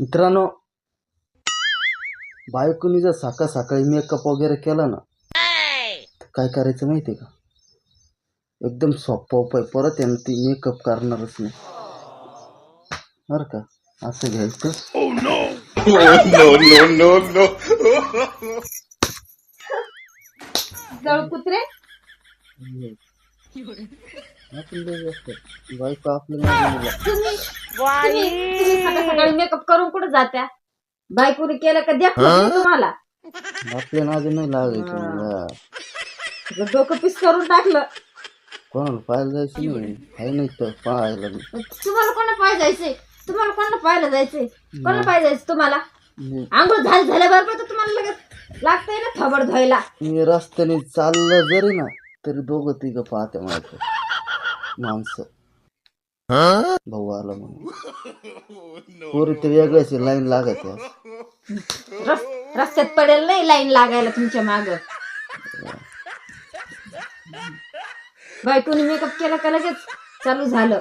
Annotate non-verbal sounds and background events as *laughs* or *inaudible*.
मित्रांनो बायकोनी जर सकाळ सकाळी मेकअप वगैरे केला ना तर काय करायचं माहिती आहे का? एकदम सोपं उपाय. परत ना ती मेकअप करणारच नाही. बरं का? असं घ्यायचं. कुत्रे. बायको आपल्या मागे गेला. तुम्ही सकाळ सकाळी मेकअप करून कुठे जात्या? बायकोने केलं का द्या तुम्हाला. आपल्या नादी नाही लागायचं मला. डोकं पीस करून टाकलं. कोणाला पाहायला जायचं नाही आहे नाही तर पाहायला. तुम्हाला कोणा पाय जायचंय? तुम्हाला कोणाला पाहायला जायचंय? कोणाला पाय जायचं तुम्हाला? मी- आंघोळ झाली झाल्याबरोबर तर तुम्हाला लगेच लागतंय ना थबड धुवायला. मी रस्त्याने चाललं जरी ना तरी दोघं तिघं पाहते माझं माणसं. भाऊ आला म्हणून. *laughs* पोरी तर वेगळ्याच लाईन लागत रस रस्त्यात पडेल नाही लाईन लागायला तुमच्या माग. बायकोने मेकअप केला का लगेच? चालू झालं.